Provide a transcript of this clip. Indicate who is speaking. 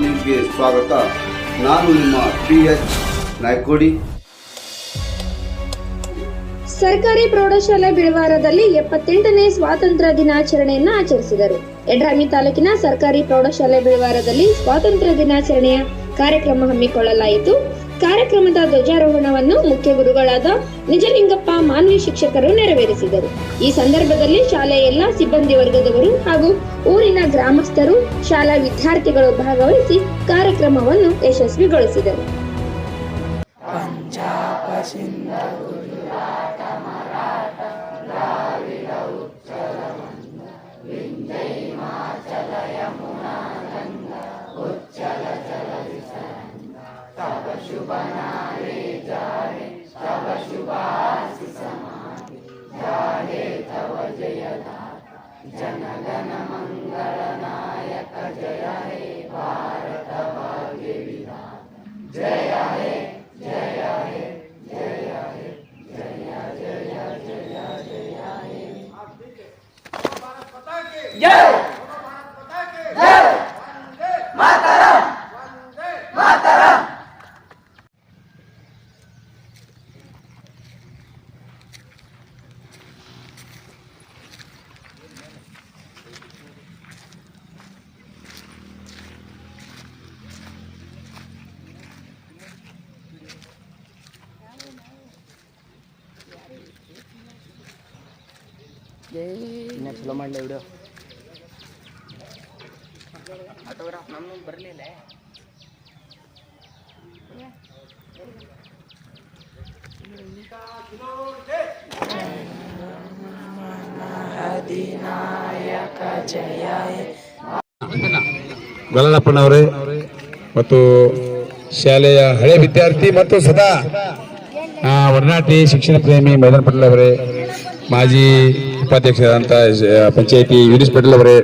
Speaker 1: ನ್ಯೂಸ್ಗೆ ಸ್ವಾಗತ. ನಾನು ನಿಮ್ಮ ಪಿ ಎಚ್
Speaker 2: ಸರ್ಕಾರಿ ಪ್ರೌಢಶಾಲೆ ಬಿಳವಾರದಲ್ಲಿ ಎಪ್ಪತ್ತೆಂಟನೇ ಸ್ವಾತಂತ್ರ್ಯ ದಿನಾಚರಣೆಯನ್ನು ಆಚರಿಸಿದರು. ಎಡ್ರಾಮಿ ತಾಲೂಕಿನ ಸರ್ಕಾರಿ ಪ್ರೌಢಶಾಲೆ ಬಿಳವಾರದಲ್ಲಿ ಸ್ವಾತಂತ್ರ್ಯ ದಿನಾಚರಣೆಯ ಕಾರ್ಯಕ್ರಮ ಹಮ್ಮಿಕೊಳ್ಳಲಾಯಿತು. ಕಾರ್ಯಕ್ರಮದ ಧ್ವಜಾರೋಹಣವನ್ನು ಮುಖ್ಯ ಗುರುಗಳಾದ ನಿಜಲಿಂಗಪ್ಪ ಮಾನ್ವಿ ಶಿಕ್ಷಕರು ನೆರವೇರಿಸಿದರು. ಈ ಸಂದರ್ಭದಲ್ಲಿ ಶಾಲೆಯ ಎಲ್ಲಾ ಸಿಬ್ಬಂದಿ ವರ್ಗದವರು ಹಾಗೂ ಊರಿನ ಗ್ರಾಮಸ್ಥರು, ಶಾಲಾ ವಿದ್ಯಾರ್ಥಿಗಳು ಭಾಗವಹಿಸಿ ಕಾರ್ಯಕ್ರಮವನ್ನು ಯಶಸ್ವಿಗೊಳಿಸಿದರು.
Speaker 3: बनाए जा रे तव शुभास समाधि जाहे तव जयदाता जनगण मंगल नायक जय हे भारत भाग्य विधाता जय हे जय हे जय हे जय जय जय जय हे जय जय माताराम ಇನ್ನ
Speaker 4: ಚಲೋ ಮಾಡಲಿ ವಿಡಿಯೋ ಆಟೋಗ್ರಾಫ್ ನಮ್ಮ ಬರಲಿಲ್ಲ.
Speaker 5: ಗೊಲ್ಲಪ್ಪನವರೇ ಮತ್ತು ಶಾಲೆಯ ಹಳೆ ವಿದ್ಯಾರ್ಥಿ ಮತ್ತು ಸದಾ. ಆ, ಒಡನಾಟಿ ಶಿಕ್ಷಣ ಪ್ರೇಮಿ ಮೈದಾನ ಪಟೇಲ್ ಅವರೇ ಮಾಜಿ ಉಪಾಧ್ಯಕ್ಷರಾದಂಥ ಪಂಚಾಯತಿ ಯೂನಿಸ್ ಪಟೇಲ್ ಅವರೇ